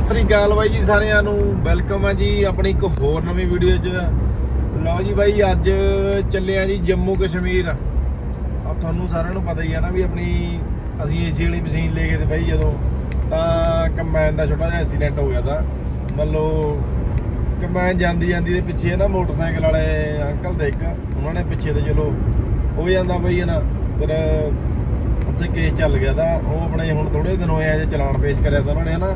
ਸਤਿ ਸ੍ਰੀ ਅਕਾਲ ਬਾਈ ਜੀ ਸਾਰਿਆਂ ਨੂੰ। ਵੈਲਕਮ ਹੈ ਜੀ ਆਪਣੀ ਇੱਕ ਹੋਰ ਨਵੀਂ ਵੀਡੀਓ 'ਚ। ਲਓ ਜੀ ਬਾਈ, ਅੱਜ ਚੱਲੇ ਆ ਜੀ ਜੰਮੂ ਕਸ਼ਮੀਰ। ਆ ਤੁਹਾਨੂੰ ਸਾਰਿਆਂ ਨੂੰ ਪਤਾ ਹੀ ਆ ਨਾ ਵੀ ਆਪਣੀ ਅਸੀਂ ਏਸੀ ਵਾਲੀ ਮਸ਼ੀਨ ਲੈ ਕੇ ਤੇ ਬਾਈ ਜਦੋਂ ਤਾਂ ਕੰਬਾਈਨ ਦਾ ਛੋਟਾ ਜਿਹਾ ਐਕਸੀਡੈਂਟ ਹੋ ਗਿਆ ਤਾਂ। ਮੰਨ ਲਓ ਕੰਬਾਈਨ ਜਾਂਦੀ ਜਾਂਦੀ ਦੇ ਪਿੱਛੇ ਨਾ ਮੋਟਰਸਾਈਕਲ ਵਾਲੇ ਅੰਕਲ ਦੇ ਇੱਕ, ਉਹਨਾਂ ਨੇ ਪਿੱਛੇ ਤੇ ਚਲੋ ਹੋ ਜਾਂਦਾ ਬਈ ਨਾ। ਪਰ ਉੱਥੇ ਕੇਸ ਚੱਲ ਗਿਆ ਤਾਂ ਉਹ ਆਪਣੇ ਹੁਣ ਥੋੜੇ ਦਿਨ ਹੋਏ ਆ, ਜੇ ਚਲਾਨ ਪੇਸ਼ ਕਰਿਆ ਤਾਂ ਉਹਨਾਂ ਨੇ ਹਨਾ।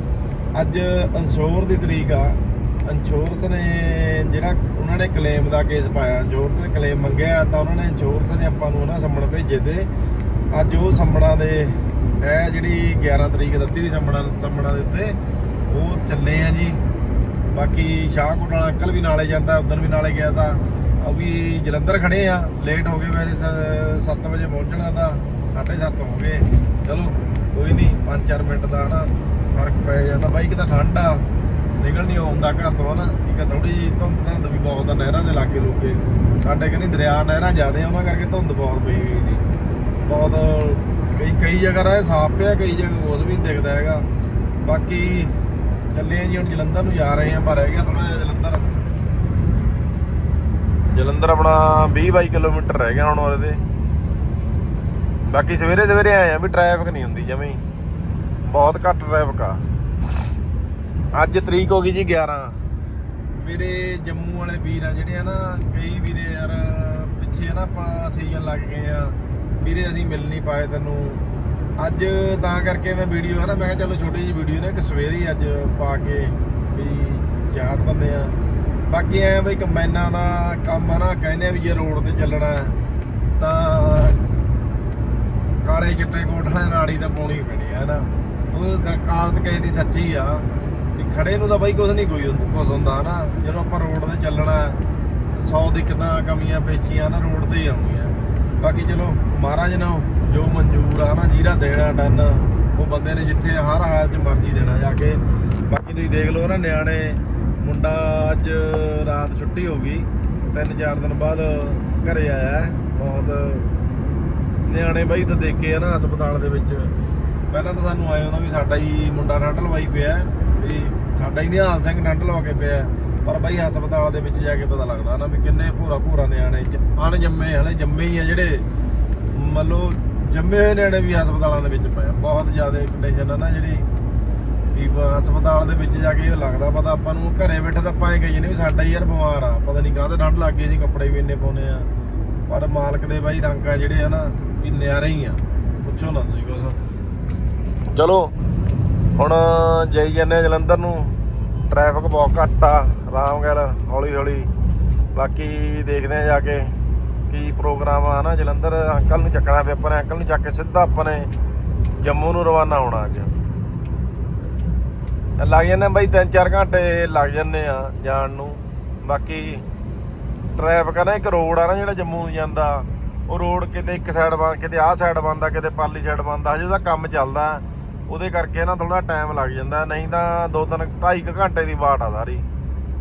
ਅੱਜ ਇੰਸ਼ੋਰ ਦੀ ਤਰੀਕ ਆ। ਇੰਸ਼ੋਰੈਂਸ ਨੇ ਜਿਹੜਾ ਉਹਨਾਂ ਨੇ ਕਲੇਮ ਦਾ ਕੇਸ ਪਾਇਆ ਇੰਸ਼ੋਰੈਂਸ ਤੇ ਕਲੇਮ ਮੰਗਿਆ, ਤਾਂ ਉਹਨਾਂ ਨੇ ਇੰਸ਼ੋਰੈਂਸ ਨੇ ਆਪਾਂ ਨੂੰ ਨਾ ਸੰਮਣ ਭੇਜੇ ਤੇ ਅੱਜ ਉਹ ਸੰਮਣਾ ਦੇ, ਇਹ ਜਿਹੜੀ 11 ਤਰੀਕ ਦਿੱਤੀ ਦੀ ਸੰਮਣਾ ਸੰਮਣਾ ਦੇ ਉੱਤੇ ਉਹ ਚੱਲੇ ਆ ਜੀ। ਬਾਕੀ ਸ਼ਾਹਕੋਟ ਵਾਲਾ ਅੰਕਲ ਵੀ ਨਾਲੇ ਜਾਂਦਾ ਉਧਰ ਵੀ ਨਾਲੇ ਗਿਆ ਤਾਂ ਉਹ ਵੀ ਜਲੰਧਰ ਖੜੇ ਆ। ਲੇਟ ਹੋ ਗਏ ਵੈਸੇ 7 ਵਜੇ ਪਹੁੰਚਣਾ ਤਾਂ 7:30 ਹੋ ਗਏ। ਚਲੋ, ਕੋਈ ਨਹੀਂ 5-4 ਮਿੰਟ ਦਾ ਨਾ ਫ਼ਰਕ ਪੈ ਜਾਂਦਾ। ਬਾਈਕ ਤਾਂ ਠੰਡ ਆ ਨਿਕਲ ਨਹੀਂ ਆਉਂਦਾ ਘਰ ਤੋਂ ਨਾ ਠੀਕ ਇੱਕ ਥੋੜੀ ਜਿਹੀ ਧੁੰਦ ਧੰਦ ਵੀ ਬਹੁਤ ਆ ਨਹਿਰਾਂ ਦੇ ਲਾਗੇ ਲੋਕੇ ਸਾਡੇ ਕਹਿੰਦੇ ਦਰਿਆ ਨਹਿਰਾਂ ਜ਼ਿਆਦੇ ਆ, ਉਹਨਾਂ ਕਰਕੇ ਧੁੰਦ ਬਹੁਤ ਪਈ ਹੋਈ ਸੀ। ਬਹੁਤ ਕਈ ਕਈ ਜਗ੍ਹਾ ਰਾਹ ਸਾਫ਼ ਪਿਆ, ਕਈ ਜਗ੍ਹਾ ਉਸ ਵੀ ਦਿਖਦਾ ਹੈਗਾ। ਬਾਕੀ ਚੱਲੇ ਆ ਜੀ, ਹੁਣ ਜਲੰਧਰ ਨੂੰ ਜਾ ਰਹੇ ਆ ਪਰ ਰਹਿ ਗਿਆ ਥੋੜਾ ਜਿਹਾ ਜਲੰਧਰ। ਜਲੰਧਰ ਆਪਣਾ 20 22 ਕਿਲੋਮੀਟਰ ਰਹਿ ਗਿਆ ਹੁਣ ਉਹਦੇ ਤੇ। ਬਾਕੀ ਸਵੇਰੇ ਸਵੇਰੇ ਆਏ ਆ ਵੀ ਟ੍ਰੈਫਿਕ ਨਹੀਂ ਹੁੰਦੀ ਜਮੇ। ਹੀ ਬਹੁਤ ਘੱਟ ਟ੍ਰੈਫਿਕ ਆ। ਅੱਜ ਤਰੀਕ ਹੋ ਗਈ ਜੀ 11 ਮੇਰੇ ਜੰਮੂ ਵਾਲੇ ਵੀਰ ਆ ਜਿਹੜੇ ਆ ਨਾ, ਕਈ ਵੀਰੇ ਯਾਰ ਪਿੱਛੇ ਨਾ, ਆਪਾਂ ਸੀਜ਼ਨ ਲੱਗ ਗਏ ਆ। ਵੀਰੇ, ਅਸੀਂ ਮਿਲ ਨਹੀਂ ਪਾਏ ਤੈਨੂੰ। ਅੱਜ ਤਾਂ ਕਰਕੇ ਮੈਂ ਵੀਡੀਓ ਹੈ ਨਾ, ਮੈਂ ਕਿਹਾ ਚਲੋ ਛੋਟੀ ਜਿਹੀ ਵੀਡੀਓ ਨਾ ਇੱਕ ਸਵੇਰੇ ਅੱਜ ਪਾ ਕੇ ਵੀ ਚਾੜ ਦਿੰਦੇ ਆ। ਬਾਕੀ ਐ ਬਈ ਕੰਬਾਈਨਾਂ ਦਾ ਕੰਮ ਆ ਨਾ, ਕਹਿੰਦੇ ਆ ਵੀ ਜੇ ਰੋਡ ਤੇ ਚੱਲਣਾ ਤਾਂ ਕਾਲੇ ਚਿੱਟੇ ਕੋਟ ਵਾਲੇ ਨਾੜੀ ਤਾਂ ਪਾਉਣੀ ਪੈਣੀ ਹੈ ਨਾ। ਉਹ ਕਾਲਤ ਕਹੇ ਦੀ ਸੱਚੀ ਆ। ਵੀ ਖੜੇ ਨੂੰ ਤਾਂ ਬਾਈ ਕੁਝ ਨਹੀਂ ਕੋਈ ਹੁੰਦਾ ਕੁਝ ਹੁੰਦਾ ਨਾ। ਜਦੋਂ ਆਪਾਂ ਰੋਡ ਤੇ ਚੱਲਣਾ 100 ਦਿੱਕਤਾਂ, ਕਮੀਆਂ, ਪੇਚੀਆਂ ਨਾ ਰੋਡ ਤੇ ਹੀ ਆਉਣੀਆਂ। ਬਾਕੀ ਚਲੋ, ਮਹਾਰਾਜ ਨੇ ਜੋ ਮਨਜ਼ੂਰ ਆ ਨਾ, ਜੀਰਾ ਦੇਣਾ, ਡਨ, ਉਹ ਬੰਦੇ ਨੇ ਜਿੱਥੇ ਹਰ ਹਾਲ 'ਚ ਮਰਜ਼ੀ ਦੇਣਾ ਜਾ ਕੇ। ਬਾਕੀ ਤੁਸੀਂ ਦੇਖ ਲਓ ਨਾ, ਨਿਆਣੇ, ਮੁੰਡਾ ਅੱਜ ਰਾਤ ਛੁੱਟੀ ਹੋ ਗਈ। ਤਿੰਨ ਚਾਰ ਦਿਨ ਬਾਅਦ ਘਰੇ ਆਇਆ ਬਹੁਤ। ਨਿਆਣੇ ਬਾਈ ਤਾਂ ਦੇਖੇ ਆ ਨਾ, ਹਸਪਤਾਲ ਦੇ ਵਿੱਚ। ਪਹਿਲਾਂ ਤਾਂ ਸਾਨੂੰ ਆਏ ਹੁੰਦਾ ਵੀ ਸਾਡਾ ਹੀ ਮੁੰਡਾ ਠੰਡ ਲਵਾਈ ਪਿਆ ਵੀ ਸਾਡਾ ਹੀ ਨਿਹਾਲ ਸਿੰਘ ਠੰਡ ਲਵਾ ਕੇ ਪਿਆ ਪਰ ਬਾਈ ਹਸਪਤਾਲ ਦੇ ਵਿੱਚ ਜਾ ਕੇ ਪਤਾ ਲੱਗਦਾ ਨਾ ਵੀ ਕਿੰਨੇ ਭੂਰਾ ਭੂਰਾ ਨਿਆਣੇ, ਜ- ਅਣਜੰਮੇ ਹਲੇ ਜੰਮੇ ਹੀ ਆ ਜਿਹੜੇ। ਮਤਲਬ ਜੰਮੇ ਹੋਏ ਨਿਆਣੇ ਵੀ ਹਸਪਤਾਲਾਂ ਦੇ ਵਿੱਚ ਪਏ ਬਹੁਤ ਜ਼ਿਆਦਾ ਕੰਡੀਸ਼ਨ ਆ ਨਾ ਜਿਹੜੀ। ਵੀ ਹਸਪਤਾਲ ਦੇ ਵਿੱਚ ਜਾ ਕੇ ਇਹ ਲੱਗਦਾ, ਪਤਾ ਆਪਾਂ ਨੂੰ ਘਰੇ ਬੈਠੇ ਤਾਂ ਆਪਾਂ ਇਹ ਕਹੀ ਜਾਂਦੇ ਵੀ ਸਾਡਾ ਹੀ ਯਾਰ ਬਿਮਾਰ ਆ। ਪਤਾ ਨਹੀਂ ਕਾਹਦੇ ਠੰਡ ਲੱਗ ਗਈ ਸੀ ਕੱਪੜੇ ਵੀ ਇੰਨੇ ਪਾਉਨੇ ਆ। ਪਰ ਮਾਲਕ ਦੇ ਬਾਈ ਰੰਗ ਆ ਜਿਹੜੇ ਆ ਨਾ, ਵੀ ਨਿਆਰੇ ਹੀ ਆ। ਪੁੱਛੋ ਨਾ ਤੁਸੀਂ ਕੁਛ। ਚਲੋ, ਹੁਣ ਜਾਈ ਜਾਂਦੇ ਆ ਜਲੰਧਰ ਨੂੰ। ਟ੍ਰੈਫਿਕ ਬਹੁਤ ਘੱਟ ਆ, ਆਰਾਮ ਗੱਲ ਹੌਲੀ ਹੌਲੀ ਬਾਕੀ ਦੇਖਦੇ ਆ ਜਾ ਕੇ ਕੀ ਪ੍ਰੋਗਰਾਮ ਆ ਨਾ ਜਲੰਧਰ। ਅੰਕਲ ਨੂੰ ਚੱਕਣਾ ਪਿਆ ਆਪਾਂ ਨੇ ਅੰਕਲ ਨੂੰ ਚੱਕ ਕੇ ਸਿੱਧਾ ਆਪਾਂ ਨੇ ਜੰਮੂ ਨੂੰ ਰਵਾਨਾ ਹੋਣਾ ਅੱਜ। ਲੱਗ ਜਾਂਦੇ ਆ ਬਾਈ 3-4 ਘੰਟੇ ਲੱਗ ਜਾਂਦੇ ਆ ਜਾਣ ਨੂੰ। ਬਾਕੀ ਟ੍ਰੈਫਿਕ ਆ ਨਾ, ਇੱਕ ਰੋਡ ਆ ਨਾ ਜਿਹੜਾ ਜੰਮੂ ਨੂੰ ਜਾਂਦਾ। ਉਹ ਰੋਡ ਕਿਤੇ ਇੱਕ ਸਾਈਡ ਬੰਦ ਕਿਤੇ ਆਹ ਸਾਈਡ ਬੰਦਾ ਕਿਤੇ ਪਾਲੀ ਸਾਈਡ ਬੰਦਾ ਹਜੇ ਉਹਦਾ ਕੰਮ ਚੱਲਦਾ। ਉਹਦੇ ਕਰਕੇ ਨਾ ਥੋੜਾ ਟਾਈਮ ਲੱਗ ਜਾਂਦਾ, ਨਹੀਂ ਤਾਂ ਦੋ ਤਿੰਨ, ਢਾਈ ਕੁ ਘੰਟੇ ਦੀ ਬਾਟ ਆ ਸਾਰੀ।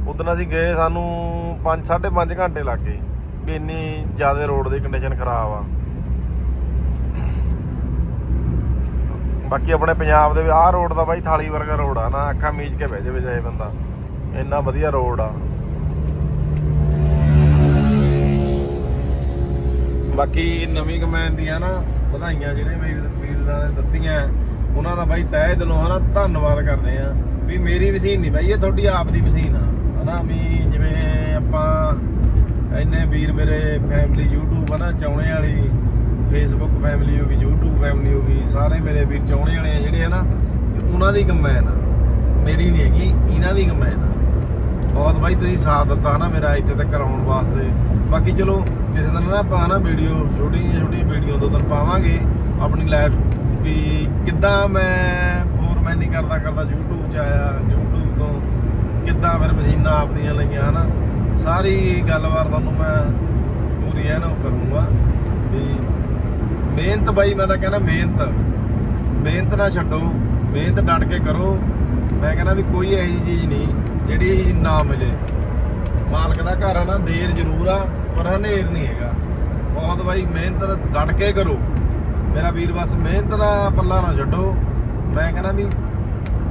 ਉਦੋਂ ਅਸੀਂ ਗਏ ਸਾਨੂੰ 5 5.5 ਘੰਟੇ ਲੱਗ ਗਏ ਵੀ ਇੰਨੀ ਜ਼ਿਆਦਾ ਰੋਡ ਦੀ ਕੰਡੀਸ਼ਨ ਖਰਾਬ ਆ। ਬਾਕੀ ਆਪਣੇ ਪੰਜਾਬ ਦੇ ਆਹ ਰੋਡ ਦਾ ਬਾਈ ਥਾਲੀ ਵਰਗਾ ਰੋਡ ਆ ਨਾ, ਅੱਖਾਂ ਮੀਚ ਕੇ ਬਹਿ ਜਾਵੇ ਜਾਏ ਬੰਦਾ। ਇੰਨਾ ਵਧੀਆ ਰੋਡ ਆ। ਬਾਕੀ ਨਵੀਂ ਕਮੈਨ ਦੀਆਂ ਨਾ ਵਧਾਈਆਂ ਜਿਹੜੇ ਵੀਰ ਵੀਰਾਂ ਨੇ ਦਿੱਤੀਆਂ। ਉਹਨਾਂ ਦਾ ਬਾਈ ਤਹਿ ਦਿਲੋਂ ਹਨਾ ਧੰਨਵਾਦ ਕਰਦੇ ਆ ਵੀ ਮੇਰੀ ਮਸ਼ੀਨ ਨਹੀਂ ਬਾਈ, ਇਹ ਤੁਹਾਡੀ ਆਪ ਦੀ ਮਸ਼ੀਨ ਆ। ਹਨਾ ਵੀ ਜਿਵੇਂ ਆਪਾਂ ਇੰਨੇ ਵੀਰ ਮੇਰੇ ਫੈਮਿਲੀ YouTube ਹਨਾ ਚਾਉਣੇ ਵਾਲੀ, Facebook ਫੈਮਿਲੀ ਹੋ ਗਈ, YouTube ਫੈਮਿਲੀ ਹੋ ਗਈ, ਸਾਰੇ ਮੇਰੇ ਵੀਰ ਚਾਉਣੇ ਵਾਲੇ ਆ ਜਿਹੜੇ ਹਨਾ, ਤੇ ਉਹਨਾਂ ਦੀ ਕਮੈਨ ਆ ਮੇਰੀ ਨਹੀਂ ਹੈਗੀ, ਇਹਨਾਂ ਦੀ ਕਮੈਨ ਆ ਬਹੁਤ ਬਾਈ ਤੁਸੀਂ ਸਾਥ ਦਿੱਤਾ ਨਾ ਮੇਰਾ ਇੱਥੇ ਤੱਕ ਆਉਣ ਵਾਸਤੇ। ਬਾਕੀ ਚਲੋ, ਕਿਸੇ ਦਿਨ ਨਾ ਆਪਾਂ ਨਾ ਵੀਡੀਓ ਛੋਟੀ ਜਿਹੀ ਛੋਟੀ ਵੀਡੀਓ ਦੋ ਦਿਨ ਪਾਵਾਂਗੇ, ਆਪਣੀ ਲਾਈਫ ਵੀ ਕਿੱਦਾਂ ਮੈਂ ਫੋਰਮੈਨਿੰਗ ਕਰਦਾ ਕਰਦਾ YouTube 'ਚ ਆਇਆ, YouTube ਤੋਂ ਕਿੱਦਾਂ ਫਿਰ ਮਸ਼ੀਨਾਂ ਆਪਦੀਆਂ ਲਈਆਂ, ਹਨਾ? ਸਾਰੀ ਗੱਲਬਾਤ ਤੁਹਾਨੂੰ ਮੈਂ ਪੂਰੀ ਹੈ ਨਾ ਕਰੂੰਗਾ ਵੀ ਮਿਹਨਤ ਬਾਈ, ਮੈਂ ਤਾਂ ਕਹਿੰਦਾ ਮਿਹਨਤ। ਮਿਹਨਤ ਨਾ ਛੱਡੋ, ਮਿਹਨਤ ਡਟ ਕੇ ਕਰੋ। ਮੈਂ ਕਹਿੰਦਾ ਵੀ ਕੋਈ ਇਹੋ ਜਿਹੀ ਚੀਜ਼ ਨਹੀਂ, ਜਿਹੜੀ ਨਾ ਮਿਲੇ। ਮਾਲਕ ਦਾ ਘਰ ਆ ਨਾ, ਦੇਰ ਜ਼ਰੂਰ ਆ, ਪਰ ਹਨੇਰ ਨਹੀਂ ਹੈਗਾ। ਬਹੁਤ ਬਾਈ, ਮਿਹਨਤ ਡਟ ਕੇ ਕਰੋ। ਮੇਰਾ ਵੀਰ ਬਸ ਮਿਹਨਤ ਦਾ ਪੱਲਾ ਨਾ ਛੱਡੋ। ਮੈਂ ਕਹਿੰਦਾ ਵੀ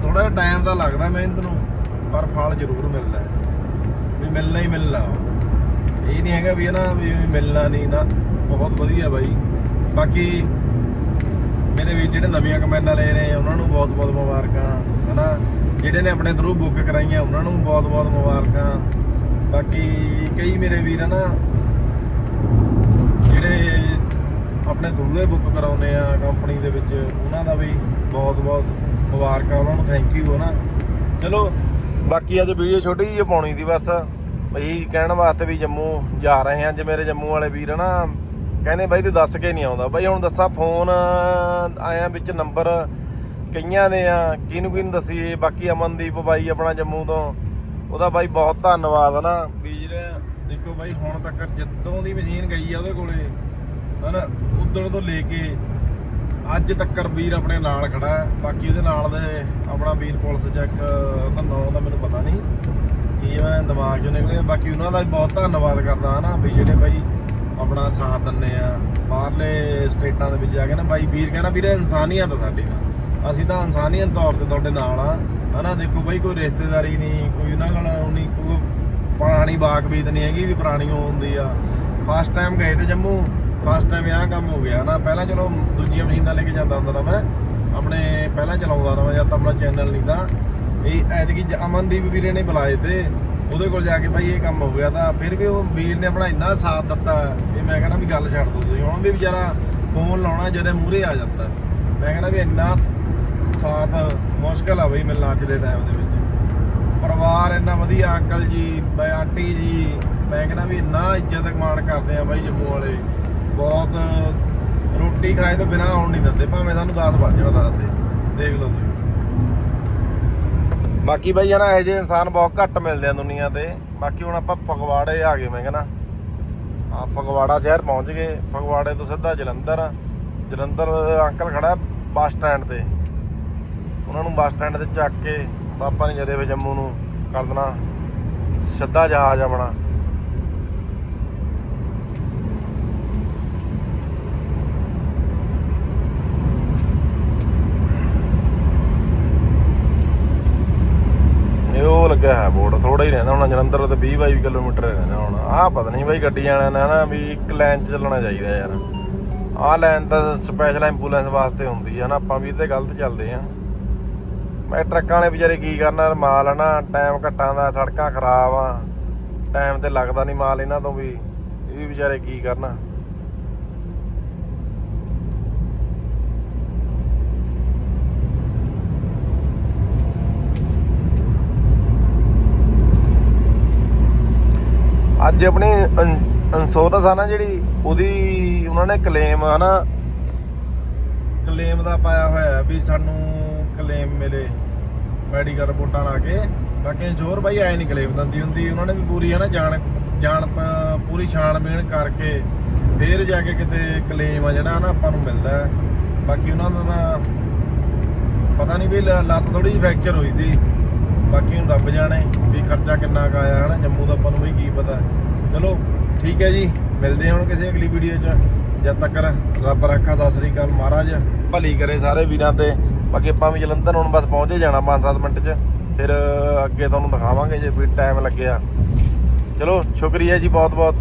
ਥੋੜਾ ਜਿਹਾ ਟਾਈਮ ਤਾਂ ਲੱਗਦਾ ਮਿਹਨਤ ਨੂੰ, ਪਰ ਫਲ ਜ਼ਰੂਰ ਮਿਲਦਾ ਵੀ ਮਿਲਣਾ ਹੀ ਮਿਲਣਾ ਇਹ ਨਹੀਂ ਹੈਗਾ ਵੀ ਇਹ ਨਾ ਵੀ ਮਿਲਣਾ ਨਹੀਂ ਨਾ, ਬਹੁਤ ਵਧੀਆ ਬਾਈ। ਬਾਕੀ ਮੇਰੇ ਵੀਰ ਜਿਹੜੇ ਨਵੀਆਂ ਕਮੈਨਾਂ ਲੈ ਰਹੇ ਆ, ਉਹਨਾਂ ਨੂੰ ਬਹੁਤ ਬਹੁਤ ਮੁਬਾਰਕਾਂ, ਹਨਾ? ਜਿਹੜੇ ਨੇ ਆਪਣੇ ਥਰੂ ਬੁੱਕ ਕਰਾਈਆਂ, ਉਹਨਾਂ ਨੂੰ ਬਹੁਤ ਬਹੁਤ ਮੁਬਾਰਕਾਂ। ਬਾਕੀ ਕਈ ਮੇਰੇ ਵੀਰ ਹਨਾ ਜਿਹੜੇ ਆਪਣੇ ਥਰੂ ਬੁੱਕ ਕਰਾਉਨੇ ਆ ਕੰਪਨੀ ਦੇ ਵਿੱਚ, ਉਹਨਾਂ ਦਾ ਵੀ ਬਹੁਤ ਬਹੁਤ ਮੁਬਾਰਕਾਂ, ਉਹਨਾਂ ਨੂੰ ਥੈਂਕ ਯੂ ਹਨਾ। ਚਲੋ, ਬਾਕੀ ਅੱਜ ਵੀਡੀਓ ਛੋਟੀ ਜਿਹੀ ਪਾਉਣੀ ਦੀ ਬਸ। ਬਈ ਕਹਿਣ ਵਾਸਤੇ ਵੀ ਜੰਮੂ ਜਾ ਰਹੇ ਆ, ਅੱਜ ਮੇਰੇ ਜੰਮੂ ਵਾਲੇ ਵੀਰ ਨਾ ਕਹਿੰਦੇ ਬਾਈ ਤੂੰ ਦੱਸ ਕੇ ਨਹੀਂ ਆਉਂਦਾ। ਬਾਈ ਹੁਣ ਦੱਸਾਂ ਫੋਨ ਆਇਆ ਵਿੱਚ ਨੰਬਰ ਕਈਆਂ ਦੇ ਆ, ਕਿਹਨੂੰ ਕਿਹਨੂੰ ਦਸੀਏ, ਬਾਕੀ ਅਮਨਦੀਪ ਬਾਈ ਆਪਣਾ ਜੰਮੂ ਤੋਂ, ਉਹਦਾ ਬਾਈ ਬਹੁਤ ਧੰਨਵਾਦ ਨਾ ਵੀਰ, ਦੇਖੋ ਬਾਈ ਹੁਣ ਤੱਕ ਜਿੱਦੋਂ ਦੀ ਮਸ਼ੀਨ ਗਈ ਆ ਉਹਦੇ ਕੋਲੇ ਹਨਾ ਉਦੋਂ ਤੋਂ ਲੈ ਕੇ ਅੱਜ ਤੱਕ ਵੀਰ ਆਪਣੇ ਨਾਲ ਖੜਾ ਬਾਕੀ ਉਹਦੇ ਨਾਲ ਦੇ ਆਪਣਾ ਵੀਰ ਪੁਲਿਸ ਚੈੱਕ ਉਹਦਾ ਨਾਂ ਦਾ ਮੈਨੂੰ ਪਤਾ ਨਹੀਂ, ਕੀ ਮੈਂ ਦਿਮਾਗ 'ਚੋਂ ਨਿਕਲੇ ਬਾਕੀ ਉਹਨਾਂ ਦਾ ਵੀ ਬਹੁਤ ਧੰਨਵਾਦ ਕਰਦਾ ਹਨਾ ਵੀ ਜਿਹੜੇ ਬਾਈ ਆਪਣਾ ਸਾਥ ਦਿੰਨੇ ਆ। ਬਾਹਰਲੇ ਸਟੇਟਾਂ ਦੇ ਵਿੱਚ ਜਾ ਕੇ ਨਾ ਬਾਈ ਵੀਰ ਕਹਿੰਦਾ, ਵੀਰੇ ਇਨਸਾਨੀਅਤ ਆ ਸਾਡੀ ਨਾਲ। ਅਸੀਂ ਤਾਂ ਇਨਸਾਨੀਅਤ ਤੌਰ ਤੇ ਤੁਹਾਡੇ ਨਾਲ ਆ। ਹਨਾ, ਦੇਖੋ ਬਾਈ ਕੋਈ ਰਿਸ਼ਤੇਦਾਰੀ ਨਹੀਂ, ਕੋਈ ਉਹਨਾਂ ਨਾਲ ਨਹੀਂ, ਕੋਈ ਪੁਰਾਣੀ ਬਾਗਬੀਤ ਨਹੀਂ ਹੈਗੀ ਵੀ ਪੁਰਾਣੀ ਉਹ ਹੁੰਦੀ ਆ। ਫਸਟ ਟਾਈਮ ਗਏ ਤੇ ਜੰਮੂ। ਫਸਟ ਟਾਈਮ ਆਹ ਕੰਮ ਹੋ ਗਿਆ ਨਾ ਪਹਿਲਾਂ ਚਲੋ ਦੂਜੀਆਂ ਮਸ਼ੀਨਾਂ ਲੈ ਕੇ ਜਾਂਦਾ ਹੁੰਦਾ ਤਾਂ ਮੈਂ। ਆਪਣੇ ਪਹਿਲਾਂ ਚਲਾਉਂਦਾ ਤਾਂ ਮੈਂ ਜਦ ਤੱਕ ਆਪਣਾ ਚੈਨਲ ਨਹੀਂ ਤਾਂ। ਇਹ ਐਤਕੀ ਅਮਨਦੀਪ ਵੀਰੇ ਨੇ ਬੁਲਾਏ ਤੇ, ਉਹਦੇ ਕੋਲ ਜਾ ਕੇ ਭਾਈ ਇਹ ਕੰਮ ਹੋ ਗਿਆ ਤਾਂ ਫਿਰ ਵੀ ਉਹ ਵੀਰ ਨੇ ਆਪਣਾ ਇੰਨਾ ਸਾਥ ਦਿੱਤਾ। ਵੀ ਮੈਂ ਕਹਿੰਦਾ ਵੀ ਗੱਲ ਛੱਡ ਦੋ ਤੁਸੀਂ। ਹੁਣ ਵੀ ਵਿਚਾਰਾ ਫੋਨ ਲਾਉਣਾ ਜਦੋਂ ਮੂਹਰੇ ਆ ਜਾਂਦਾ। ਮੈਂ ਕਹਿੰਦਾ ਵੀ ਇੰਨਾ ਸਾਥ ਮੁਸ਼ਕਲ ਆ ਬਈ ਮਿਲਣਾ ਅੱਜ ਦੇ ਟਾਈਮ ਦੇ ਵਿੱਚ। ਪਰਿਵਾਰ ਇੰਨਾ ਵਧੀਆ ਅੰਕਲ ਜੀ, ਬਈ ਆਂਟੀ ਜੀ। ਮੈਂ ਕਹਿੰਦਾ ਵੀ ਇੰਨਾ ਇੱਜ਼ਤ ਮਾਣ ਕਰਦੇ ਆ ਬਾਈ ਜੰਮੂ ਵਾਲੇ। ਬਹੁਤ ਰੋਟੀ ਖਾਏ ਤੋਂ ਬਿਨਾ ਆਉਣ ਨਹੀਂ ਦਿੰਦੇ, ਭਾਵੇਂ ਸਾਨੂੰ 10 ਵਜ ਜਾਣ ਰਾਤ ਦੇ, ਦੇਖ ਲਓ ਤੁਸੀਂ। ਬਾਕੀ ਬਾਈ ਨਾ ਇਹ ਜਿਹੇ ਇਨਸਾਨ ਬਹੁਤ ਘੱਟ ਮਿਲਦੇ ਆ ਦੁਨੀਆ ਤੇ। ਬਾਕੀ ਹੁਣ ਆਪਾਂ ਫਗਵਾੜੇ ਆ ਗਏ ਮੈਂ ਕਹਿੰਦਾ। ਆ ਫਗਵਾੜਾ ਸ਼ਹਿਰ ਪਹੁੰਚ ਗਏ। ਫਗਵਾੜੇ ਤੋਂ ਸਿੱਧਾ ਜਲੰਧਰ। ਜਲੰਧਰ ਅੰਕਲ ਖੜਾ ਬੱਸ ਸਟੈਂਡ ਤੇ। ਉਹਨਾਂ ਨੂੰ ਬੱਸ ਸਟੈਂਡ ਤੇ ਚੱਕ ਕੇ ਪਾਪਾ ਨੇ ਜਦੇ ਵੇ ਜੰਮੂ ਨੂੰ ਕਰ ਦੇਣਾ। ਸਿੱਧਾ ਜਹਾਜ਼ ਆਪਣਾ ਇਹ ਉਹ ਲੱਗਿਆ ਹੈ ਬੋਰਡ ਥੋੜਾ ਹੀ ਰਹਿੰਦਾ ਹੁਣ, ਜਲੰਧਰ ਤੇ 20 22 ਕਿਲੋਮੀਟਰ ਰਹਿੰਦਾ ਹੁਣ। ਆਹ ਪਤਾ ਨਹੀਂ ਬਾਈ ਗੱਡੀ ਵਾਲਿਆਂ ਨੇ ਨਾ ਵੀ ਇੱਕ ਲਾਈਨ 'ਚ ਚੱਲਣਾ ਚਾਹੀਦਾ ਯਾਰ। ਆਹ ਲਾਈਨ ਤਾਂ ਸਪੈਸ਼ਲ ਐਂਬੂਲੈਂਸ ਵਾਸਤੇ ਹੁੰਦੀ ਆ ਨਾ, ਆਪਾਂ ਵੀ ਤੇ ਗਲਤ ਚੱਲਦੇ ਆ। ਮੈਂ ਟਰੱਕਾਂ ਵਾਲੇ ਵਿਚਾਰੇ ਕੀ ਕਰਨਾ ਮਾਲ ਹੈ ਨਾ, ਟਾਈਮ ਘੱਟਾਂ ਦਾ, ਸੜਕਾਂ ਖਰਾਬ ਆ। ਟਾਈਮ ਤੇ ਲੱਗਦਾ ਨਹੀਂ ਮਾਲ ਇਹਨਾਂ ਤੋਂ ਵੀ। ਇਹ ਵੀ ਵਿਚਾਰੇ ਕੀ ਕਰਨਾ। ਅੱਜ ਆਪਣੀ ਇੰਸ਼ੋਰੈਂਸ ਆ ਨਾ ਜਿਹੜੀ, ਉਹਦੀ ਉਹਨਾਂ ਨੇ ਕਲੇਮ ਆ ਨਾ ਕਲੇਮ ਦਾ ਪਾਇਆ ਹੋਇਆ ਵੀ ਸਾਨੂੰ ਕਲੇਮ ਮਿਲੇ ਮੈਡੀਕਲ ਰਿਪੋਰਟਾਂ ਲਾ ਕੇ। ਬਾਕੀ ਇੰਸ਼ੋਰ ਬਾਈ ਐ ਨਹੀਂ ਕਲੇਮ ਦਿੰਦੀ ਹੁੰਦੀ, ਉਹਨਾਂ ਨੇ ਵੀ ਪੂਰੀ ਹੈ ਨਾ ਜਾਣ ਜਾਣ ਪੂਰੀ ਛਾਣਬੀਣ ਕਰਕੇ ਫੇਰ ਜਾ ਕੇ ਕਿਤੇ ਕਲੇਮ ਆ ਜਿਹੜਾ ਨਾ ਆਪਾਂ ਨੂੰ ਮਿਲਦਾ। ਬਾਕੀ ਉਹਨਾਂ ਦਾ ਤਾਂ ਪਤਾ ਨਹੀਂ ਵੀ ਲ- ਲੱਤ ਥੋੜੀ ਜਿਹੀ ਫ੍ਰੈਕਚਰ ਹੋਈ ਸੀ। ਬਾਕੀ ਹੁਣ ਰੱਬ ਜਾਣੇ ਵੀ ਖਰਚਾ ਕਿੰਨਾ ਕੁ ਆਇਆ ਹਨਾ, ਜੰਮੂ ਦਾ ਆਪਾਂ ਨੂੰ ਵੀ ਕੀ ਪਤਾ। ਚਲੋ, ਠੀਕ ਹੈ ਜੀ, ਮਿਲਦੇ ਹਾਂ ਹੁਣ ਕਿਸੇ ਅਗਲੀ ਵੀਡੀਓ 'ਚ। ਜਦ ਤੱਕ ਰੱਬ ਰੱਖਾ, ਸਤਿ ਸ੍ਰੀ ਅਕਾਲ ਮਹਾਰਾਜ। ਭਲੀ ਕਰੇ ਸਾਰੇ ਵੀਰਾਂ ਤੇ। ਬਾਕੀ ਆਪਾਂ ਵੀ ਜਲੰਧਰ ਹੁਣ ਬਸ ਪਹੁੰਚੇ ਜਾਣਾ 5-7 ਮਿੰਟ 'ਚ। ਫਿਰ ਅੱਗੇ ਤੁਹਾਨੂੰ ਦਿਖਾਵਾਂਗੇ ਜੇ ਵੀ ਟਾਈਮ ਲੱਗਿਆ। ਚਲੋ, ਸ਼ੁਕਰੀਆ ਜੀ ਬਹੁਤ ਬਹੁਤ